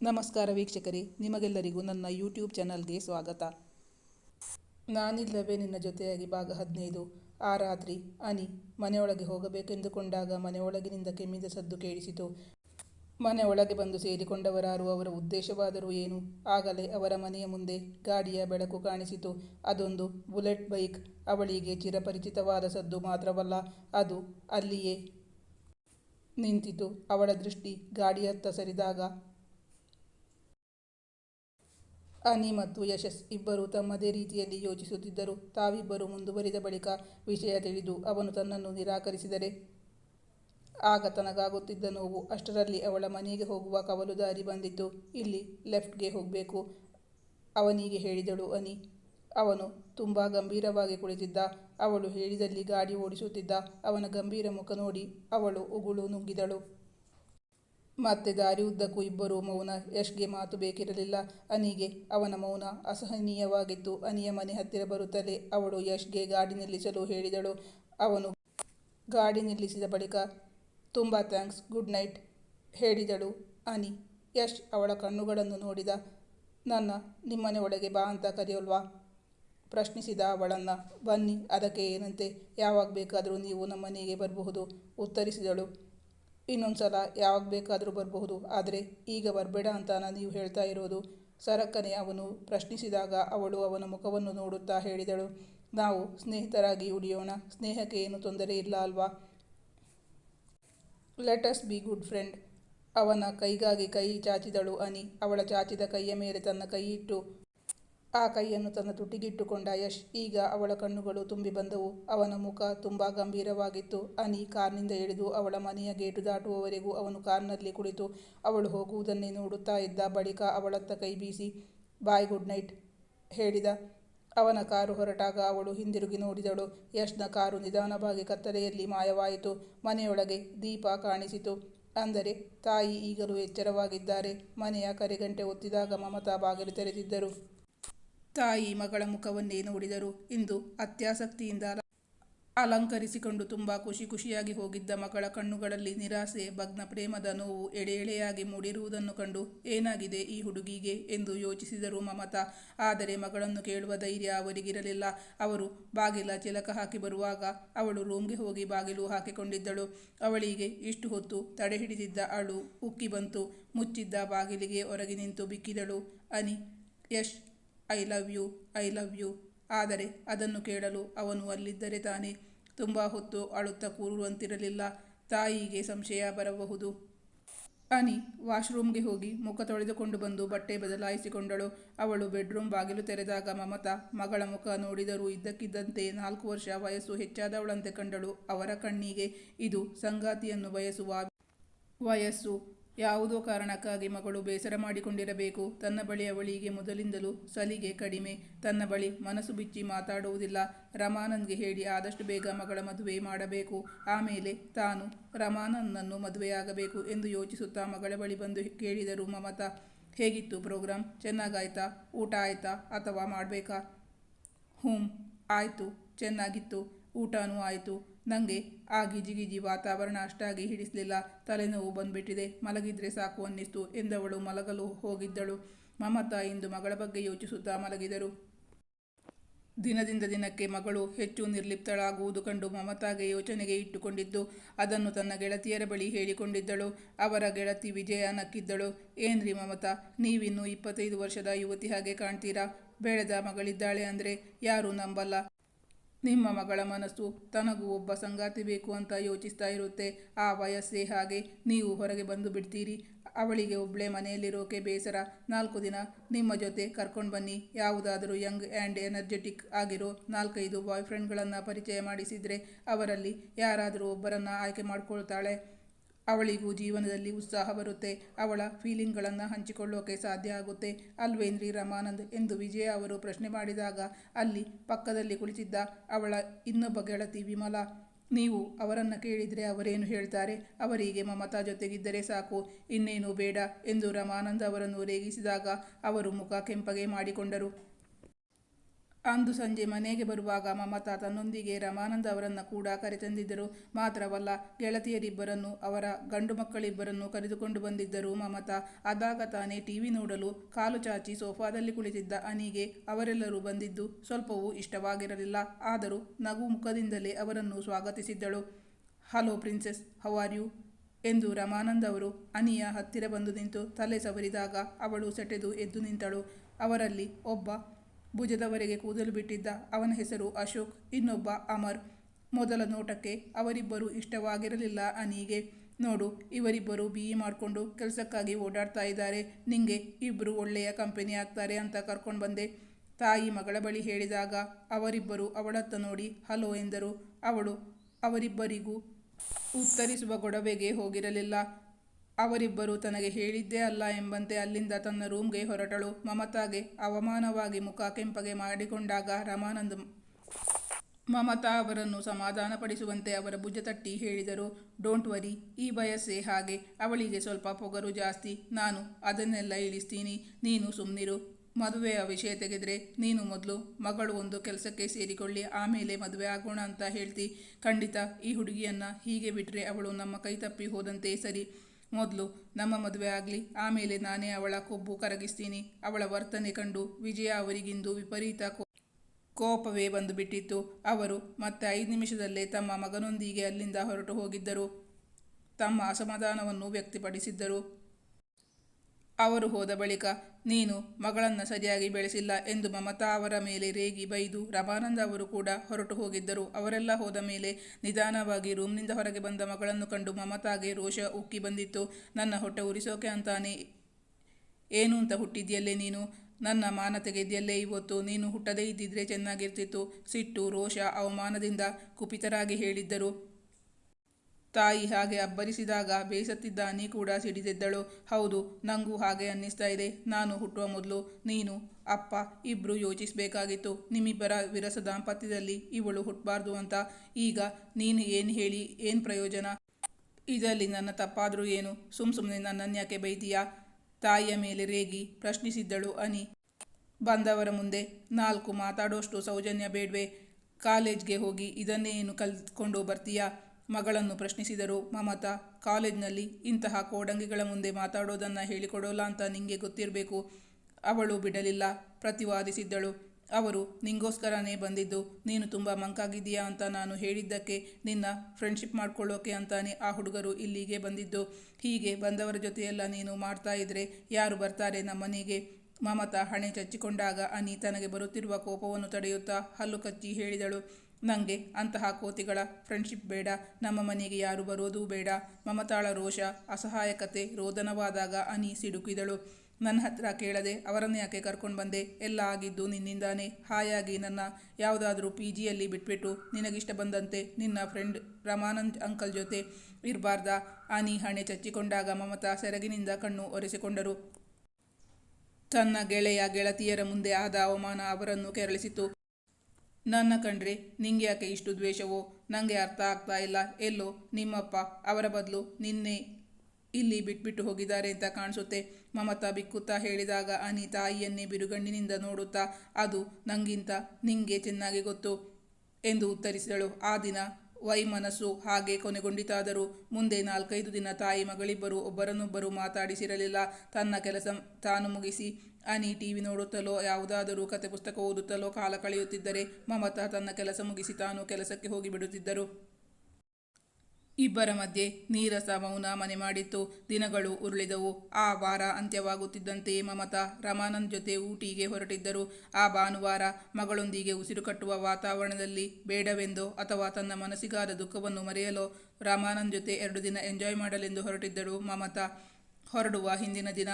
ನಮಸ್ಕಾರ ವೀಕ್ಷಕರೇ, ನಿಮಗೆಲ್ಲರಿಗೂ ನನ್ನ ಯೂಟ್ಯೂಬ್ ಚಾನಲ್ಗೆ ಸ್ವಾಗತ. ನಾನಿಲ್ಲವೇ ನಿನ್ನ ಜೊತೆಯಾಗಿ ಭಾಗ ಹದಿನೈದು. ಆ ರಾತ್ರಿ ಅನಿ ಮನೆಯೊಳಗೆ ಹೋಗಬೇಕೆಂದುಕೊಂಡಾಗ ಮನೆಯೊಳಗಿನಿಂದ ಕೆಮ್ಮಿದ ಸದ್ದು ಕೇಳಿಸಿತು. ಮನೆಯೊಳಗೆ ಬಂದು ಸೇರಿಕೊಂಡವರಾರು ಅವರ ಉದ್ದೇಶವಾದರೂ ಏನು? ಆಗಲೇ ಅವರ ಮನೆಯ ಮುಂದೆ ಗಾಡಿಯ ಬೆಳಕು ಕಾಣಿಸಿತು. ಅದೊಂದು ಬುಲೆಟ್ ಬೈಕ್. ಅವಳಿಗೆ ಚಿರಪರಿಚಿತವಾದ ಸದ್ದು ಮಾತ್ರವಲ್ಲ, ಅದು ಅಲ್ಲಿಯೇ ನಿಂತಿತು. ಅವಳ ದೃಷ್ಟಿ ಗಾಡಿಯತ್ತ ಸರಿದಾಗ ಅನಿ ಮತ್ತು ಯಶಸ್ ಇಬ್ಬರು ತಮ್ಮದೇ ರೀತಿಯಲ್ಲಿ ಯೋಚಿಸುತ್ತಿದ್ದರು. ತಾವಿಬ್ಬರು ಮುಂದುವರಿದ ಬಳಿಕ ವಿಷಯ ತಿಳಿದು ಅವನು ತನ್ನನ್ನು ನಿರಾಕರಿಸಿದರೆ ಆಗ ತನಗಾಗುತ್ತಿದ್ದ ನೋವು ಅಷ್ಟರಲ್ಲಿ ಅವಳ ಮನೆಗೆ ಹೋಗುವ ಕವಲು ದಾರಿ ಬಂದಿತ್ತು. ಇಲ್ಲಿ ಲೆಫ್ಟ್ಗೆ ಹೋಗಬೇಕು, ಅವನಿಗೆ ಹೇಳಿದಳು ಅನಿ. ಅವನು ತುಂಬ ಗಂಭೀರವಾಗಿ ಕುಳಿತಿದ್ದ, ಅವಳು ಹೇಳಿದಲ್ಲಿ ಗಾಡಿ ಓಡಿಸುತ್ತಿದ್ದ, ಅವನ ಗಂಭೀರ ಮುಖ ನೋಡಿ ಅವಳು ಉಗುಳು ನುಗ್ಗಿದಳು ಮತ್ತೆ ದಾರಿ ಉದ್ದಕ್ಕೂ ಇಬ್ಬರೂ ಮೌನ, ಯಶ್ಗೆ ಮಾತು ಬೇಕಿರಲಿಲ್ಲ. ಅನಿಗೆ ಅವನ ಮೌನ ಅಸಹನೀಯವಾಗಿತ್ತು. ಅನಿಯ ಮನೆ ಹತ್ತಿರ ಬರುತ್ತಲೇ ಅವಳು ಯಶ್ಗೆ ಗಾಡಿ ನಿಲ್ಲಿಸಲು ಹೇಳಿದಳು. ಅವನು ಗಾಡಿ ನಿಲ್ಲಿಸಿದ ಬಳಿಕ, ತುಂಬ ಥ್ಯಾಂಕ್ಸ್, ಗುಡ್ ನೈಟ್, ಹೇಳಿದಳು ಅನಿ. ಯಶ್ ಅವಳ ಕಣ್ಣುಗಳನ್ನು ನೋಡಿದ, ನನ್ನ, ನಿಮ್ಮನೆ ಒಳಗೆ ಬಾ ಅಂತ ಕರೆಯೋಲ್ವಾ? ಪ್ರಶ್ನಿಸಿದ ಅವಳನ್ನು, ಬನ್ನಿ, ಅದಕ್ಕೆ ಏನಂತೆ? ಯಾವಾಗ ಬೇಕಾದರೂ ನೀವು ನಮ್ಮನೆಗೆ ಬರಬಹುದು, ಉತ್ತರಿಸಿದಳು. ಇನ್ನೊಂದು ಸಲ ಯಾವಾಗ ಬೇಕಾದರೂ ಬರಬಹುದು. ಆದರೆ ಈಗ ಬರಬೇಡ ಅಂತ ನೀವು ಹೇಳ್ತಾ ಇರೋದು ಸರಕ್ಕನೆ ಅವನು ಪ್ರಶ್ನಿಸಿದಾಗ ಅವಳು ಅವನ ಮುಖವನ್ನು ನೋಡುತ್ತಾ ಹೇಳಿದಳು. ನಾವು ಸ್ನೇಹಿತರಾಗಿ ಉಳಿಯೋಣ. ಸ್ನೇಹಕ್ಕೆ ಏನು ತೊಂದರೆ ಇಲ್ಲ ಅಲ್ವಾ? ಲೆಟಸ್ ಬಿ ಗುಡ್ ಫ್ರೆಂಡ್ ಅವನ ಕೈಗಾಗಿ ಕೈ ಚಾಚಿದಳು ಅನಿ. ಅವಳ ಚಾಚಿದ ಕೈಯ ಮೇಲೆ ತನ್ನ ಕೈ ಇಟ್ಟು ಆ ಕೈಯನ್ನು ತನ್ನ ತುಟಿಗಿಟ್ಟುಕೊಂಡ ಯಶ್, ಈಗ ಅವಳ ಕಣ್ಣುಗಳು ತುಂಬಿ ಬಂದವು. ಅವನ ಮುಖ ತುಂಬ ಗಂಭೀರವಾಗಿತ್ತು. ಅನಿ ಕಾರ್ನಿಂದ ಇಳಿದು ಅವಳ ಮನೆಯ ಗೇಟು ದಾಟುವವರೆಗೂ ಅವನು ಕಾರ್ನಲ್ಲಿ ಕುಳಿತು ಅವಳು ಹೋಗುವುದನ್ನೇ ನೋಡುತ್ತಾ ಇದ್ದ ಬಳಿಕ ಅವಳತ್ತ ಕೈ ಬೀಸಿ, ಬಾಯ್, ಗುಡ್ ನೈಟ್, ಹೇಳಿದ. ಅವನ ಕಾರು ಹೊರಟಾಗ ಅವಳು ಹಿಂದಿರುಗಿ ನೋಡಿದಳು. ಯಶ್ನ ಕಾರು ನಿಧಾನವಾಗಿ ಕತ್ತಲೆಯಲ್ಲಿ ಮಾಯವಾಯಿತು. ಮನೆಯೊಳಗೆ ದೀಪ ಕಾಣಿಸಿತು. ಅಂದರೆ, ತಾಯಿ ಈಗಲೂ ಎಚ್ಚರವಾಗಿದ್ದಾರೆ. ಮನೆಯ ಕರೆಗಂಟೆ ಒತ್ತಿದಾಗ ಮಮತಾ ಬಾಗಿಲು ತೆರೆದಿದ್ದರು. ತಾಯಿ ಮಗಳ ಮುಖವನ್ನೇ ನೋಡಿದರು. ಇಂದು ಅತ್ಯಾಸಕ್ತಿಯಿಂದ ಅಲಂಕರಿಸಿಕೊಂಡು ತುಂಬ ಖುಷಿ ಖುಷಿಯಾಗಿ ಹೋಗಿದ್ದ ಮಗಳ ಕಣ್ಣುಗಳಲ್ಲಿ ನಿರಾಸೆ, ಭಗ್ನ ಪ್ರೇಮದ ನೋವು ಎಳೆ ಎಳೆಯಾಗಿ ಮೂಡಿರುವುದನ್ನು ಕಂಡು ಏನಾಗಿದೆ ಈ ಹುಡುಗಿಗೆ ಎಂದು ಯೋಚಿಸಿದರು ಮಮತಾ. ಆದರೆ ಮಗಳನ್ನು ಕೇಳುವ ಧೈರ್ಯ ಅವರಿಗಿರಲಿಲ್ಲ. ಅವರು ಬಾಗಿಲ ಚಿಲಕ ಹಾಕಿ ಬರುವಾಗ ಅವಳು ರೂಮ್ಗೆ ಹೋಗಿ ಬಾಗಿಲು ಹಾಕಿಕೊಂಡಿದ್ದಳು. ಅವಳಿಗೆ ಇಷ್ಟು ಹೊತ್ತು ತಡೆ ಹಿಡಿದಿದ್ದ ಅಳು ಉಕ್ಕಿ ಬಂತು. ಮುಚ್ಚಿದ್ದ ಬಾಗಿಲಿಗೆ ಹೊರಗೆ ನಿಂತು ಬಿಕ್ಕಿದಳು. Ani, Yash I love you I love you ಆದರೆ ಅದನ್ನು ಕೇಳಲು ಅವನು ಅಲ್ಲಿದ್ದರೆ ತಾನೇ ತುಂಬ ಹೊತ್ತು ಅಳುತ್ತಾ ಕೂರುವಂತಿರಲಿಲ್ಲ. ತಾಯಿಗೆ ಸಂಶಯ ಬರಬಹುದು. ಅನಿ ವಾಶ್ರೂಮ್ಗೆ ಹೋಗಿ ಮುಖ ತೊಳೆದುಕೊಂಡು ಬಂದು ಬಟ್ಟೆ ಬದಲಾಯಿಸಿಕೊಂಡಳು. ಅವಳು ಬೆಡ್ರೂಮ್ ಬಾಗಿಲು ತೆರೆದಾಗ ಮಮತಾ ಮಗಳ ಮುಖ ನೋಡಿದರೂ ಇದ್ದಕ್ಕಿದ್ದಂತೆ ನಾಲ್ಕು ವರ್ಷ ವಯಸ್ಸು ಹೆಚ್ಚಾದವಳಂತೆ ಕಂಡಳು. ಅವರ ಕಣ್ಣಿಗೆ ಇದು ಸಂಗಾತಿಯನ್ನು ಬಯಸುವ ವಯಸ್ಸು. ಯಾವುದೋ ಕಾರಣಕ್ಕಾಗಿ ಮಗಳು ಬೇಸರ ಮಾಡಿಕೊಂಡಿರಬೇಕು. ತನ್ನ ಬಳಿ ಅವಳಿಗೆ ಮೊದಲಿಂದಲೂ ಸಲಿಗೆ ಕಡಿಮೆ. ತನ್ನ ಬಳಿ ಮನಸ್ಸು ಬಿಚ್ಚಿ ಮಾತಾಡುವುದಿಲ್ಲ. ರಮಾನಂದ್ಗೆ ಹೇಳಿ ಆದಷ್ಟು ಬೇಗ ಮಗಳ ಮದುವೆ ಮಾಡಬೇಕು. ಆಮೇಲೆ ತಾನು ರಮಾನಂದನ್ನು ಮದುವೆಯಾಗಬೇಕು ಎಂದು ಯೋಚಿಸುತ್ತಾ ಮಗಳ ಬಳಿ ಬಂದು ಕೇಳಿದರು, ಮಮತಾ, ಹೇಗಿತ್ತು ಪ್ರೋಗ್ರಾಮ್ ಚೆನ್ನಾಗಾಯ್ತಾ? ಊಟ ಆಯ್ತಾ? ಅಥವಾ ಮಾಡಬೇಕಾ? ಹ್ಞೂ ಆಯಿತು, ಚೆನ್ನಾಗಿತ್ತು. ಊಟನೂ ಆಯಿತು. ನನಗೆ ಆ ಗಿಜಿಗಿಜಿ ವಾತಾವರಣ ಅಷ್ಟಾಗಿ ಹಿಡಿಸಲಿಲ್ಲ. ತಲೆನೋವು ಬಂದುಬಿಟ್ಟಿದೆ. ಮಲಗಿದ್ರೆ ಸಾಕು ಅನ್ನಿಸ್ತು. ಎಂದವಳು ಮಲಗಲು ಹೋಗಿದ್ದಳು. ಮಮತಾ ಇಂದು ಮಗಳ ಬಗ್ಗೆ ಯೋಚಿಸುತ್ತಾ ಮಲಗಿದರು. ದಿನದಿಂದ ದಿನಕ್ಕೆ ಮಗಳು ಹೆಚ್ಚು ನಿರ್ಲಿಪ್ತಳಾಗುವುದು ಕಂಡು ಮಮತಾಗೆ ಯೋಚನೆಗೆ ಇಟ್ಟುಕೊಂಡಿದ್ದು, ಅದನ್ನು ತನ್ನ ಗೆಳತಿಯರ ಬಳಿ ಹೇಳಿಕೊಂಡಿದ್ದಳು. ಅವರ ಗೆಳತಿ ವಿಜಯ ನಕ್ಕಿದ್ದಳು. ಏನ್ರಿ ಮಮತಾ, ನೀವಿನ್ನೂ ಇಪ್ಪತ್ತೈದು ವರ್ಷದ ಯುವತಿ ಹಾಗೆ ಕಾಣ್ತೀರಾ? ಬೆಳೆದ ಮಗಳಿದ್ದಾಳೆ ಅಂದರೆ ಯಾರೂ ನಂಬಲ್ಲ. ನಿಮ್ಮ ಮಗಳ ಮನಸ್ಸು ತನಗೂ ಒಬ್ಬ ಸಂಗಾತಿ ಬೇಕು ಅಂತ ಯೋಚಿಸ್ತಾ ಇರುತ್ತೆ. ಆ ವಯಸ್ಸೇ ಹಾಗೆ. ನೀವು ಹೊರಗೆ ಬಂದು ಬಿಡ್ತೀರಿ. ಅವಳಿಗೆ ಒಬ್ಬಳೇ ಮನೆಯಲ್ಲಿರೋಕೆ ಬೇಸರ. ನಾಲ್ಕು ದಿನ ನಿಮ್ಮ ಜೊತೆ ಕರ್ಕೊಂಡು ಬನ್ನಿ. ಯಾವುದಾದರೂ ಯಂಗ್ ಆ್ಯಂಡ್ ಎನರ್ಜೆಟಿಕ್ ಆಗಿರೋ ನಾಲ್ಕೈದು ಬಾಯ್ ಫ್ರೆಂಡ್ಗಳನ್ನು ಪರಿಚಯ ಮಾಡಿಸಿದರೆ ಅವರಲ್ಲಿ ಯಾರಾದರೂ ಒಬ್ಬರನ್ನು ಆಯ್ಕೆ ಮಾಡ್ಕೊಳ್ತಾಳೆ. ಅವಳಿಗೂ ಜೀವನದಲ್ಲಿ ಉತ್ಸಾಹ ಬರುತ್ತೆ. ಅವಳ ಫೀಲಿಂಗ್ಗಳನ್ನು ಹಂಚಿಕೊಳ್ಳೋಕೆ ಸಾಧ್ಯ ಆಗುತ್ತೆ. ಅಲ್ವೇನ್ರಿ ರಮಾನಂದ್ ಎಂದು ವಿಜಯ ಅವರು ಪ್ರಶ್ನೆ ಮಾಡಿದಾಗ, ಅಲ್ಲಿ ಪಕ್ಕದಲ್ಲಿ ಕುಳಿತಿದ್ದ ಅವಳ ಇನ್ನೊಬ್ಬ ಗೆಳತಿ ವಿಮಲಾ, ನೀವು ಅವರನ್ನು ಕೇಳಿದರೆ ಅವರೇನು ಹೇಳ್ತಾರೆ? ಅವರಿಗೆ ಮಮತಾ ಜೊತೆಗಿದ್ದರೆ ಸಾಕು. ಇನ್ನೇನು ಬೇಡ ಎಂದು ರಮಾನಂದ್ ಅವರನ್ನು ರೇಗಿಸಿದಾಗ ಅವರು ಮುಖ ಕೆಂಪಗೆ ಮಾಡಿಕೊಂಡರು. ಅಂದು ಸಂಜೆ ಮನೆಗೆ ಬರುವಾಗ ಮಮತಾ ತನ್ನೊಂದಿಗೆ ರಮಾನಂದ ಅವರನ್ನು ಕೂಡ ಕರೆತಂದಿದ್ದರು. ಮಾತ್ರವಲ್ಲ, ಗೆಳತಿಯರಿಬ್ಬರನ್ನು, ಅವರ ಗಂಡು ಮಕ್ಕಳಿಬ್ಬರನ್ನು ಕರೆದುಕೊಂಡು ಬಂದಿದ್ದರು ಮಮತಾ. ಅದಾಗ ತಾನೇ ಟಿವಿ ನೋಡಲು ಕಾಲು ಚಾಚಿ ಸೋಫಾದಲ್ಲಿ ಕುಳಿತಿದ್ದ ಅನಿಗೆ ಅವರೆಲ್ಲರೂ ಬಂದಿದ್ದು ಸ್ವಲ್ಪವೂ ಇಷ್ಟವಾಗಿರಲಿಲ್ಲ. ಆದರೂ ನಗು ಮುಖದಿಂದಲೇ ಅವರನ್ನು ಸ್ವಾಗತಿಸಿದ್ದಳು. Hello princess, how are you? ಎಂದು ರಮಾನಂದ್ ಅವರು ಅನಿಯ ಹತ್ತಿರ ಬಂದು ನಿಂತು ತಲೆ ಸವರಿದಾಗ ಅವಳು ಸೆಟೆದು ಎದ್ದು ನಿಂತಳು. ಅವರಲ್ಲಿ ಒಬ್ಬ ಭುಜದವರೆಗೆ ಕೂದಲು ಬಿಟ್ಟಿದ್ದ ಅವನ ಹೆಸರು ಅಶೋಕ್, ಇನ್ನೊಬ್ಬ ಅಮರ್. ಮೊದಲ ನೋಟಕ್ಕೆ ಅವರಿಬ್ಬರು ಇಷ್ಟವಾಗಿರಲಿಲ್ಲ ಅನಿಗೆ. ನೋಡು, ಇವರಿಬ್ಬರು ಬಿ. ಇ ಮಾಡಿಕೊಂಡು ಕೆಲಸಕ್ಕಾಗಿ ಓಡಾಡ್ತಾ ಇದ್ದಾರೆ. ನಿಂಗೆ ಇಬ್ಬರು ಒಳ್ಳೆಯ ಕಂಪನಿ ಆಗ್ತಾರೆ ಅಂತ ಕರ್ಕೊಂಡು ಬಂದೆ. ತಾಯಿ ಮಗಳ ಬಳಿ ಹೇಳಿದಾಗ ಅವರಿಬ್ಬರು ಅವಳತ್ತ ನೋಡಿ, ಹಲೋ ಎಂದರು. ಅವಳು, ಅವರಿಬ್ಬರಿಗೂ ಉತ್ತರಿಸುವ ಗೊಡವೆಗೆ ಹೋಗಿರಲಿಲ್ಲ. ಅವರಿಬ್ಬರು ತನಗೆ ಹೇಳಿದ್ದೇ ಅಲ್ಲ ಎಂಬಂತೆ ಅಲ್ಲಿಂದ ತನ್ನ ರೂಮ್ಗೆ ಹೊರಟಳು. ಮಮತಾಗೆ ಅವಮಾನವಾಗಿ ಮುಖ ಕೆಂಪಗೆ ಮಾಡಿಕೊಂಡಾಗ ರಮಾನಂದ್ ಮಮತಾ ಅವರನ್ನು ಸಮಾಧಾನಪಡಿಸುವಂತೆ ಅವರ ಭುಜ ತಟ್ಟಿ ಹೇಳಿದರು. ಡೋಂಟ್ ವರಿ ಈ ವಯಸ್ಸೇ ಹಾಗೆ. ಅವಳಿಗೆ ಸ್ವಲ್ಪ ಪೊಗರು ಜಾಸ್ತಿ. ನಾನು ಅದನ್ನೆಲ್ಲ ಇಳಿಸ್ತೀನಿ. ನೀನು ಸುಮ್ಮನಿರು ಮದುವೆಯ ವಿಷಯ ತೆಗೆದರೆ ನೀನು ಮೊದಲು ಮಗಳು ಒಂದು ಕೆಲಸಕ್ಕೆ ಸೇರಿಕೊಳ್ಳಿ. ಆಮೇಲೆ ಮದುವೆ ಆಗೋಣ ಅಂತ ಹೇಳ್ತಿ. ಖಂಡಿತ ಈ ಹುಡುಗಿಯನ್ನು ಹೀಗೆ ಬಿಟ್ಟರೆ ಅವಳು ನಮ್ಮ ಕೈ ತಪ್ಪಿ ಹೋದಂತೆ ಸರಿ. ಮೊದಲು ನಮ್ಮ ಮದುವೆ ಆಗಲಿ, ಆಮೇಲೆ ನಾನೇ ಅವಳ ಕೊಬ್ಬು ಕರಗಿಸ್ತೀನಿ. ಅವಳ ವರ್ತನೆ ಕಂಡು ವಿಜಯ ಅವರಿಗಿಂದು ವಿಪರೀತ ಕೋಪವೇ ಬಂದು ಬಿಟ್ಟಿತ್ತು ಅವರು ಮತ್ತೆ ಐದು ನಿಮಿಷದಲ್ಲೇ ತಮ್ಮ ಮಗನೊಂದಿಗೆ ಅಲ್ಲಿಂದ ಹೊರಟು ಹೋಗಿದ್ದರು. ತಮ್ಮ ಅಸಮಾಧಾನವನ್ನು ವ್ಯಕ್ತಪಡಿಸಿದ್ದರು. ಅವರು ಹೋದ ಬಳಿಕ, ನೀನು ಮಗಳನ್ನು ಸರಿಯಾಗಿ ಬೆಳೆಸಿಲ್ಲ ಎಂದು ಮಮತಾ ಅವರ ಮೇಲೆ ರೇಗಿ ಬೈದು ರಮಾನಂದ ಅವರು ಕೂಡ ಹೊರಟು ಹೋಗಿದ್ದರು. ಅವರೆಲ್ಲ ಹೋದ ಮೇಲೆ ನಿಧಾನವಾಗಿ ರೂಮ್ನಿಂದ ಹೊರಗೆ ಬಂದ ಮಗಳನ್ನು ಕಂಡು ಮಮತಾಗೆ ರೋಷ ಉಕ್ಕಿ ಬಂದಿತ್ತು. ನನ್ನ ಹೊಟ್ಟೆ ಉರಿಸೋಕೆ ಅಂತಾನೆ, ಏನು ಅಂತ ಹುಟ್ಟಿದ್ಯಲ್ಲೇ ನೀನು? ನನ್ನ ಮಾನ ತೆಗೆದಿಯಲ್ಲೇ ಇವತ್ತು? ನೀನು ಹುಟ್ಟದೇ ಇದ್ದಿದ್ರೆ ಚೆನ್ನಾಗಿರ್ತಿತ್ತು. ಸಿಟ್ಟು, ರೋಷ ಅವಮಾನದಿಂದ ಕುಪಿತರಾಗಿ ಹೇಳಿದ್ದರು. ತಾಯಿ ಹಾಗೆ ಅಬ್ಬರಿಸಿದಾಗ ಬೇಸತ್ತಿದ್ದ ಅನಿ ಕೂಡ ಸಿಡಿದೆದ್ದಳು. ಹೌದು, ನಂಗೂ ಹಾಗೆ ಅನ್ನಿಸ್ತಾ ಇದೆ. ನಾನು ಹುಟ್ಟುವ ಮೊದಲು ನೀನು, ಅಪ್ಪ ಇಬ್ಬರು ಯೋಚಿಸಬೇಕಾಗಿತ್ತು. ನಿಮ್ಮಿಬ್ಬರ ವಿರಸ ದಾಂಪತ್ಯದಲ್ಲಿ ಇವಳು ಹುಟ್ಟಬಾರ್ದು ಅಂತ. ಈಗ ನೀನು ಏನು ಹೇಳಿ, ಏನು ಪ್ರಯೋಜನ? ಇದರಲ್ಲಿ ನನ್ನ ತಪ್ಪಾದರೂ ಏನು? ಸುಮ್ ಸುಮ್ಮನೆ ನನ್ನನ್ನು ಯಾಕೆ ಬೈತೀಯಾ? ತಾಯಿಯ ಮೇಲೆ ರೇಗಿ ಪ್ರಶ್ನಿಸಿದ್ದಳು ಅನಿ. ಬಂದವರ ಮುಂದೆ ನಾಲ್ಕು ಮಾತಾಡೋಷ್ಟು ಸೌಜನ್ಯ ಬೇಡ್ವೆ. ಕಾಲೇಜ್ಗೆ ಹೋಗಿ ಇದನ್ನೇ ಏನು ಕಲ್ತ್ಕೊಂಡು ಬರ್ತೀಯಾ? ಮಗಳನ್ನು ಪ್ರಶ್ನಿಸಿದರು. ಮಮತಾ, ಕಾಲೇಜ್ನಲ್ಲಿ ಇಂತಹ ಕೋಡಂಗಿಗಳ ಮುಂದೆ ಮಾತಾಡೋದನ್ನು ಹೇಳಿಕೊಡೋಲ್ಲ ಅಂತ ನಿಂಗೆ ಗೊತ್ತಿರಬೇಕು. ಅವಳು ಬಿಡಲಿಲ್ಲ, ಪ್ರತಿವಾದಿಸಿದ್ದಳು. ಅವರು, ನಿಂಗೋಸ್ಕರನೇ ಬಂದಿದ್ದು, ನೀನು ತುಂಬ ಮಂಕಾಗಿದ್ದೀಯಾ ಅಂತ ನಾನು ಹೇಳಿದ್ದಕ್ಕೆ, ನಿನ್ನ ಫ್ರೆಂಡ್ಶಿಪ್ ಮಾಡ್ಕೊಳ್ಳೋಕೆ ಅಂತಾನೆ ಆ ಹುಡುಗರು ಇಲ್ಲಿಗೆ ಬಂದಿದ್ದು. ಹೀಗೆ ಬಂದವರ ಜೊತೆಯೆಲ್ಲ ನೀನು ಮಾಡ್ತಾ ಇದ್ರೆ ಯಾರು ಬರ್ತಾರೆ ನಮ್ಮನೆಗೆ ಮಮತಾ ಹಣೆ ಚಚ್ಚಿಕೊಂಡಾಗ ಅನಿ ತನಗೆ ಬರುತ್ತಿರುವ ಕೋಪವನ್ನು ತಡೆಯುತ್ತಾ ಹಲ್ಲು ಕಚ್ಚಿ ಹೇಳಿದಳು. ನನಗೆ ಅಂತಹ ಕೋತಿಗಳ ಫ್ರೆಂಡ್ಶಿಪ್ ಬೇಡ. ನಮ್ಮ ಮನೆಗೆ ಯಾರು ಬರೋದೂ ಬೇಡ. ಮಮತಾಳ ರೋಷ, ಅಸಹಾಯಕತೆ, ರೋದನವಾದಾಗ ಅನಿ ಸಿಡುಕಿದಳು. ನನ್ನ ಹತ್ರ ಕೇಳದೆ ಅವರನ್ನು ಯಾಕೆ ಕರ್ಕೊಂಡು ಬಂದೆ? ಎಲ್ಲ ಆಗಿದ್ದು ನಿನ್ನಿಂದಾನೆ. ಹಾಯಾಗಿ ನನ್ನ ಯಾವುದಾದ್ರೂ ಪಿ ಜಿಯಲ್ಲಿ ಬಿಟ್ಬಿಟ್ಟು ನಿನಗಿಷ್ಟ ಬಂದಂತೆ ನಿನ್ನ ಫ್ರೆಂಡ್ ರಮಾನಂದ್ ಅಂಕಲ್ ಜೊತೆ ಇರಬಾರ್ದ? ಅನಿ ಹಣೆ ಚಚ್ಚಿಕೊಂಡಾಗ ಮಮತಾ ಸೆರಗಿನಿಂದ ಕಣ್ಣು ಒರೆಸಿಕೊಂಡರು. ತನ್ನ ಗೆಳೆಯ ಗೆಳತಿಯರ ಮುಂದೆ ಆದ ಅವಮಾನ ಅವರನ್ನು ಕೆರಳಿಸಿತು ನನ್ನ ಕಣ್ರಿ, ನಿಂಗೆ ಯಾಕೆ ಇಷ್ಟು ದ್ವೇಷವೋ? ನನಗೆ ಅರ್ಥ ಆಗ್ತಾ ಇಲ್ಲ. ಎಲ್ಲೋ? ನಿಮ್ಮಪ್ಪ, ಅವರ ಬದಲು ನಿನ್ನೆ ಇಲ್ಲಿ ಬಿಟ್ಬಿಟ್ಟು ಹೋಗಿದ್ದಾರೆ ಅಂತ ಕಾಣಿಸುತ್ತೆ. ಮಮತಾ ಬಿಕ್ಕುತ್ತಾ ಹೇಳಿದಾಗ ಅನಿ ತಾಯಿಯನ್ನೇ ಬಿರುಗಣ್ಣಿನಿಂದ ನೋಡುತ್ತಾ, ಅದು ನಂಗಿಂತ ನಿಂಗೆ ಚೆನ್ನಾಗಿ ಗೊತ್ತು ಎಂದು ಉತ್ತರಿಸಿದಳು. ಆ ದಿನ ವೈಮನಸ್ಸು ಹಾಗೆ ಕೊನೆಗೊಂಡಿತಾದರೂ ಮುಂದೆ ನಾಲ್ಕೈದು ದಿನ ತಾಯಿ ಮಗಳಿಬ್ಬರು ಒಬ್ಬರನ್ನೊಬ್ಬರು ಮಾತಾಡಿಸಿರಲಿಲ್ಲ. ತನ್ನ ಕೆಲಸ ತಾನು ಮುಗಿಸಿ ಅನಿ ಟಿವಿ ನೋಡುತ್ತಲೋ ಯಾವುದಾದರೂ ಕತೆ ಪುಸ್ತಕ ಓದುತ್ತಲೋ ಕಾಲ ಕಳೆಯುತ್ತಿದ್ದರೆ ಮಮತಾ ತನ್ನ ಕೆಲಸ ಮುಗಿಸಿ ತಾನು ಕೆಲಸಕ್ಕೆ ಹೋಗಿಬಿಡುತ್ತಿದ್ದರು. ಇಬ್ಬರ ಮಧ್ಯೆ ನೀರಸ ಮೌನ ಮನೆ ಮಾಡಿತ್ತು. ದಿನಗಳು ಉರುಳಿದವು. ಆ ವಾರ ಅಂತ್ಯವಾಗುತ್ತಿದ್ದಂತೆ ಮಮತಾ ರಮಾನಂದ್ ಜೊತೆ ಊಟಿಗೆ ಹೊರಟಿದ್ದರು. ಆ ಭಾನುವಾರ ಮಗಳೊಂದಿಗೆ ಉಸಿರು ಕಟ್ಟುವ ವಾತಾವರಣದಲ್ಲಿ ಬೇಡವೆಂದೋ ಅಥವಾ ತನ್ನ ಮನಸ್ಸಿಗಾದ ದುಃಖವನ್ನು ಮರೆಯಲು ರಾಮಾನಂದ್ ಜೊತೆ ಎರಡು ದಿನ ಎಂಜಾಯ್ ಮಾಡಲೆಂದು ಹೊರಟಿದ್ದರು ಮಮತಾ ಹೊರಡುವ ಹಿಂದಿನ ದಿನ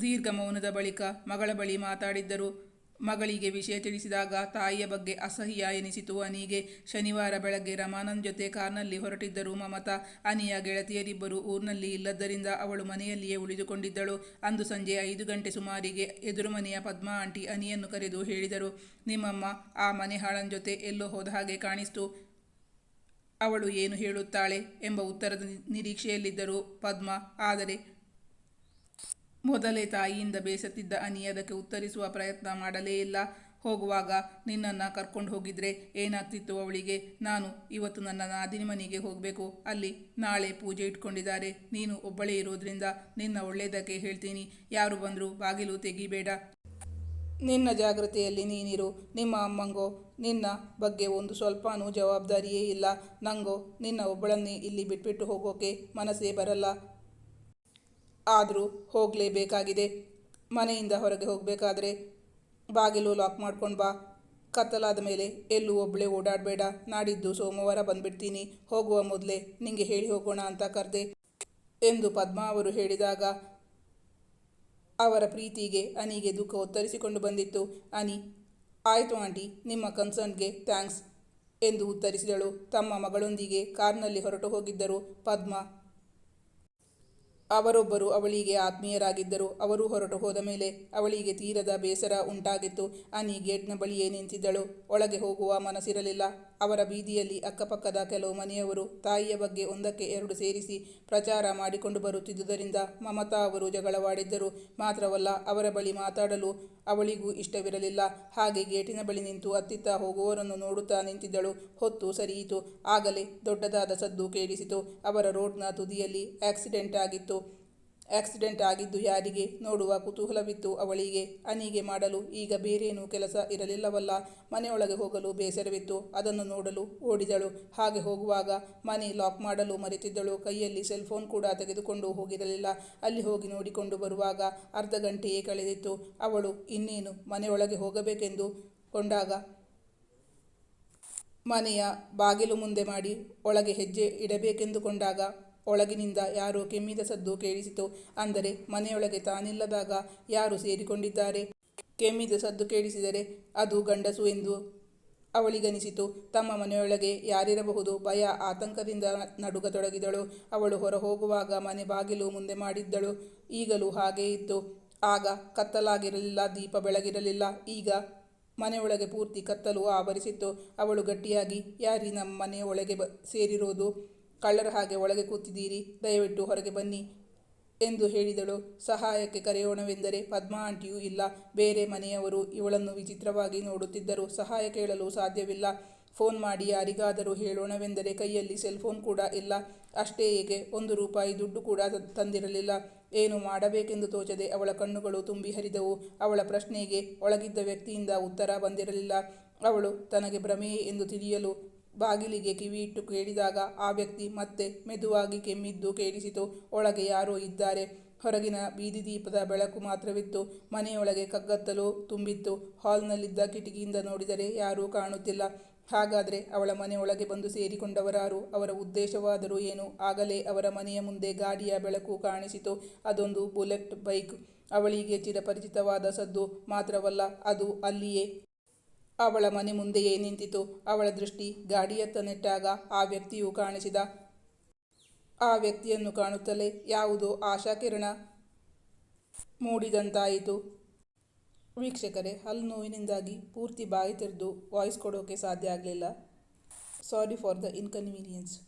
ದೀರ್ಘ ಮೌನದ ಬಳಿಕ ಮಗಳ ಬಳಿ ಮಾತಾಡಿದ್ದರು. ಮಗಳಿಗೆ ವಿಷಯ ತಿಳಿಸಿದಾಗ ತಾಯಿಯ ಬಗ್ಗೆ ಅಸಹ್ಯ ಎನಿಸಿತು. ಅನಿಗೆ ಶನಿವಾರ ಬೆಳಗ್ಗೆ ರಮಾನಂದ್ ಜೊತೆ ಕಾರ್ನಲ್ಲಿ ಹೊರಟಿದ್ದರು. ಮಮತಾ, ಅನಿಯ ಗೆಳತಿಯರಿಬ್ಬರು ಊರಿನಲ್ಲಿ ಇಲ್ಲದ್ದರಿಂದ ಅವಳು ಮನೆಯಲ್ಲಿಯೇ ಉಳಿದುಕೊಂಡಿದ್ದಳು. ಅಂದು ಸಂಜೆ ಐದು ಗಂಟೆ ಸುಮಾರಿಗೆ ಎದುರು ಮನೆಯ ಪದ್ಮಾ ಆಂಟಿ ಅನಿಯನ್ನು ಕರೆದು ಹೇಳಿದರು, ನಿಮ್ಮಮ್ಮ ಆ ಮನೆ ಹಾಳನ್ ಜೊತೆ ಎಲ್ಲೋ ಹೋದ ಹಾಗೆ ಕಾಣಿಸ್ತು. ಅವಳು ಏನು ಹೇಳುತ್ತಾಳೆ? ಎಂಬ ಉತ್ತರದ ನಿರೀಕ್ಷೆಯಲ್ಲಿದ್ದರು ಪದ್ಮ. ಆದರೆ ಮೊದಲೇ ತಾಯಿಯಿಂದ ಬೇಸತ್ತಿದ್ದ ಅನಿ ಅದಕ್ಕೆ ಉತ್ತರಿಸುವ ಪ್ರಯತ್ನ ಮಾಡಲೇ ಇಲ್ಲ. ಹೋಗುವಾಗ ನಿನ್ನನ್ನು ಕರ್ಕೊಂಡು ಹೋಗಿದ್ರೆ ಏನಾಗ್ತಿತ್ತು ಅವಳಿಗೆ? ನಾನು ಇವತ್ತು ನನ್ನ ನಾದಿನಿ ಮನೆಗೆ ಹೋಗಬೇಕು. ಅಲ್ಲಿ ನಾಳೆ ಪೂಜೆ ಇಟ್ಕೊಂಡಿದ್ದಾರೆ. ನೀನು ಒಬ್ಬಳೇ ಇರೋದ್ರಿಂದ ನಿನ್ನ ಒಳ್ಳೆಯದಕ್ಕೆ ಹೇಳ್ತೀನಿ. ಯಾರು ಬಂದರೂ ಬಾಗಿಲು ತೆಗಿಬೇಡ. ನಿನ್ನ ಜಾಗೃತಿಯಲ್ಲಿ ನೀನಿರು. ನಿಮ್ಮ ಅಮ್ಮಂಗೋ, ನಿನ್ನ ಬಗ್ಗೆ ಒಂದು ಸ್ವಲ್ಪನೂ ಜವಾಬ್ದಾರಿಯೇ ಇಲ್ಲ. ನಂಗೋ, ನಿನ್ನ ಒಬ್ಬಳನ್ನೇ ಇಲ್ಲಿ ಬಿಟ್ಬಿಟ್ಟು ಹೋಗೋಕೆ ಮನಸ್ಸೇ ಬರಲ್ಲ. ಆದರೂ ಹೋಗಲೇಬೇಕಾಗಿದೆ. ಮನೆಯಿಂದ ಹೊರಗೆ ಹೋಗಬೇಕಾದ್ರೆ ಬಾಗಿಲು ಲಾಕ್ ಮಾಡ್ಕೊಂಡು ಬಾ. ಕತ್ತಲಾದ ಮೇಲೆ ಎಲ್ಲೂ ಒಬ್ಬಳೇ ಓಡಾಡಬೇಡ. ನಾಡಿದ್ದು ಸೋಮವಾರ ಬಂದ್ಬಿಡ್ತೀನಿ. ಹೋಗುವ ಮೊದಲೇ ನಿಂಗೆ ಹೇಳಿ ಹೋಗೋಣ ಅಂತ ಕರೆದೆ. ಎಂದು ಪದ್ಮ ಅವರು ಹೇಳಿದಾಗ ಅವರ ಪ್ರೀತಿಗೆ ಅನಿಗೆ ದುಃಖ ಉತ್ತರಿಸಿಕೊಂಡು ಬಂದಿತ್ತು. ಅನಿ, ಆಯಿತು ಆಂಟಿ, ನಿಮ್ಮ ಕನ್ಸರ್ನ್ಗೆ ಥ್ಯಾಂಕ್ಸ್ ಎಂದು ಉತ್ತರಿಸಿದಳು. ತಮ್ಮ ಮಗಳೊಂದಿಗೆ ಕಾರ್ನಲ್ಲಿ ಹೊರಟು ಹೋಗಿದ್ದರು ಪದ್ಮಾ. ಅವರೊಬ್ಬರು ಅವಳಿಗೆ ಆತ್ಮೀಯರಾಗಿದ್ದರು. ಅವರು ಹೊರಟು ಹೋದ ಮೇಲೆ ಅವಳಿಗೆ ತೀರದ ಬೇಸರ ಉಂಟಾಗಿತ್ತು. ಅನಿ ಗೇಟ್ನ ಬಳಿಯೇ ನಿಂತಿದ್ದಳು. ಒಳಗೆ ಹೋಗುವ ಮನಸ್ಸಿರಲಿಲ್ಲ. ಅವರ ಬೀದಿಯಲ್ಲಿ ಅಕ್ಕಪಕ್ಕದ ಕೆಲವು ಮನೆಯವರು ತಾಯಿಯ ಬಗ್ಗೆ ಒಂದಕ್ಕೆ ಎರಡು ಸೇರಿಸಿ ಪ್ರಚಾರ ಮಾಡಿಕೊಂಡು ಬರುತ್ತಿದ್ದುದರಿಂದ ಮಮತಾ ಅವರು ಜಗಳವಾಡಿದ್ದರು. ಮಾತ್ರವಲ್ಲ, ಅವರ ಬಳಿ ಮಾತಾಡಲು ಅವಳಿಗೂ ಇಷ್ಟವಿರಲಿಲ್ಲ. ಹಾಗೆ ಗೇಟಿನ ಬಳಿ ನಿಂತು ಅತ್ತಿತ್ತ ಹೋಗುವವರನ್ನು ನೋಡುತ್ತಾ ನಿಂತಿದ್ದಳು. ಹೊತ್ತು ಸರಿಯಿತು. ಆಗಲೇ ದೊಡ್ಡದಾದ ಸದ್ದು ಕೇಳಿಸಿತು. ಅವರ ರೋಡ್ನ ತುದಿಯಲ್ಲಿ ಆಕ್ಸಿಡೆಂಟ್ ಆಗಿತ್ತು. ಆಕ್ಸಿಡೆಂಟ್ ಆಗಿದ್ದು ಯಾರಿಗೆ ನೋಡುವ ಕುತೂಹಲವಿತ್ತು ಅವಳಿಗೆ. ಅನಿಗೆ ಮಾಡಲು ಈಗ ಬೇರೇನೂ ಕೆಲಸ ಇರಲಿಲ್ಲವಲ್ಲ. ಮನೆಯೊಳಗೆ ಹೋಗಲು ಬೇಸರವಿತ್ತು. ಅದನ್ನು ನೋಡಲು ಓಡಿದಳು. ಹಾಗೆ ಹೋಗುವಾಗ ಮನೆ ಲಾಕ್ ಮಾಡಲು ಮರೆತಿದ್ದಳು. ಕೈಯಲ್ಲಿ ಸೆಲ್ಫೋನ್ ಕೂಡ ತೆಗೆದುಕೊಂಡು ಹೋಗಿರಲಿಲ್ಲ. ಅಲ್ಲಿ ಹೋಗಿ ನೋಡಿಕೊಂಡು ಬರುವಾಗ ಅರ್ಧ ಗಂಟೆಯೇ ಕಳೆದಿತ್ತು. ಅವಳು ಇನ್ನೇನು ಮನೆಯೊಳಗೆ ಹೋಗಬೇಕೆಂದು ಕೊಂಡಾಗ ಮನೆಯ ಬಾಗಿಲು ಮುಂದೆ ಮಾಡಿ ಒಳಗೆ ಹೆಜ್ಜೆ ಇಡಬೇಕೆಂದುಕೊಂಡಾಗ ಒಳಗಿನಿಂದ ಯಾರೋ ಕೆಮ್ಮಿದ ಸದ್ದು ಕೇಳಿಸಿತು. ಅಂದರೆ ಮನೆಯೊಳಗೆ ತಾನಿಲ್ಲದಾಗ ಯಾರು ಸೇರಿಕೊಂಡಿದ್ದಾರೆ? ಕೆಮ್ಮಿದ ಸದ್ದು ಕೇಳಿಸಿದರೆ ಅದು ಗಂಡಸು ಎಂದು ಅವಳಿಗನಿಸಿತು. ತಮ್ಮ ಮನೆಯೊಳಗೆ ಯಾರಿರಬಹುದು? ಭಯ, ಆತಂಕದಿಂದ ನಡುಗತೊಡಗಿದಳು. ಅವಳು ಹೊರ ಹೋಗುವಾಗ ಮನೆ ಬಾಗಿಲು ಮುಂದೆ ಮಾಡಿದ್ದಳು. ಈಗಲೂ ಹಾಗೇ ಇತ್ತು ಆಗ ಕತ್ತಲಾಗಿರಲಿಲ್ಲ, ದೀಪ ಬೆಳಗಿರಲಿಲ್ಲ. ಈಗ ಮನೆಯೊಳಗೆ ಪೂರ್ತಿ ಕತ್ತಲು ಆವರಿಸಿತ್ತು. ಅವಳು ಗಟ್ಟಿಯಾಗಿ, ಯಾರಿ ನಮ್ಮ ಮನೆಯೊಳಗೆ ಬ, ಸೇರಿರೋದು? ಕಳ್ಳರ ಹಾಗೆ ಒಳಗೆ ಕೂತಿದ್ದೀರಿ, ದಯವಿಟ್ಟು ಹೊರಗೆ ಬನ್ನಿ ಎಂದು ಹೇಳಿದಳು. ಸಹಾಯಕ್ಕೆ ಕರೆಯೋಣವೆಂದರೆ ಪದ್ಮಾ ಆಂಟಿಯೂ ಇಲ್ಲ. ಬೇರೆ ಮನೆಯವರು ಇವಳನ್ನು ವಿಚಿತ್ರವಾಗಿ ನೋಡುತ್ತಿದ್ದರು. ಸಹಾಯ ಕೇಳಲು ಸಾಧ್ಯವಿಲ್ಲ. ಫೋನ್ ಮಾಡಿ ಯಾರಿಗಾದರೂ ಹೇಳೋಣವೆಂದರೆ ಕೈಯಲ್ಲಿ ಸೆಲ್ಫೋನ್ ಕೂಡ ಇಲ್ಲ. ಅಷ್ಟೇ ಏಕೆ ಒಂದು ರೂಪಾಯಿ ದುಡ್ಡು ಕೂಡ ತಂದಿರಲಿಲ್ಲ. ಏನು ಮಾಡಬೇಕೆಂದು ತೋಚದೆ ಅವಳ ಕಣ್ಣುಗಳು ತುಂಬಿ ಹರಿದವು. ಅವಳ ಪ್ರಶ್ನೆಗೆ ಒಳಗಿದ್ದ ವ್ಯಕ್ತಿಯಿಂದ ಉತ್ತರ ಬಂದಿರಲಿಲ್ಲ. ಅವಳು, ತನಗೆ ಭ್ರಮೆಯೇ ಎಂದು ತಿಳಿಯಲು ಬಾಗಿಲಿಗೆ ಕಿವಿಯಿಟ್ಟು ಕೇಳಿದಾಗ ಆ ವ್ಯಕ್ತಿ ಮತ್ತೆ ಮೆದುವಾಗಿ ಕೆಮ್ಮಿದ್ದು ಕೇಳಿಸಿತು. ಒಳಗೆ ಯಾರೋ ಇದ್ದಾರೆ. ಹೊರಗಿನ ಬೀದಿ ದೀಪದ ಬೆಳಕು ಮಾತ್ರವಿತ್ತು. ಮನೆಯೊಳಗೆ ಕಗ್ಗತ್ತಲು ತುಂಬಿತ್ತು. ಹಾಲ್ನಲ್ಲಿದ್ದ ಕಿಟಕಿಯಿಂದ ನೋಡಿದರೆ ಯಾರೂ ಕಾಣುತ್ತಿಲ್ಲ. ಹಾಗಾದರೆ ಅವಳ ಮನೆಯೊಳಗೆ ಬಂದು ಸೇರಿಕೊಂಡವರಾರು ಅವರ ಉದ್ದೇಶವಾದರೂ ಏನು? ಆಗಲೇ ಅವರ ಮನೆಯ ಮುಂದೆ ಗಾಡಿಯ ಬೆಳಕು ಕಾಣಿಸಿತು. ಅದೊಂದು ಬುಲೆಟ್ ಬೈಕ್. ಅವಳಿಗೆ ಚಿರಪರಿಚಿತವಾದ ಸದ್ದು ಮಾತ್ರವಲ್ಲ, ಅದು ಅಲ್ಲಿಯೇ ಅವಳ ಮನೆ ಮುಂದೆಯೇ ನಿಂತಿತು. ಅವಳ ದೃಷ್ಟಿ ಗಾಡಿಯತ್ತ ನೆಟ್ಟಾಗ ಆ ವ್ಯಕ್ತಿಯು ಕಾಣಿಸಿದ. ಆ ವ್ಯಕ್ತಿಯನ್ನು ಕಾಣುತ್ತಲೇ ಯಾವುದೋ ಆಶಾಕಿರಣ ಮೂಡಿದಂತಾಯಿತು. ವೀಕ್ಷಕರೇ ಹಲ್ಲು ನೋವಿನಿಂದಾಗಿ ಪೂರ್ತಿ ಬಾಯಿ ತೆರೆದು ವಾಯ್ಸ್ ಕೊಡೋಕೆ ಸಾಧ್ಯ ಆಗಲಿಲ್ಲ. Sorry for the inconvenience.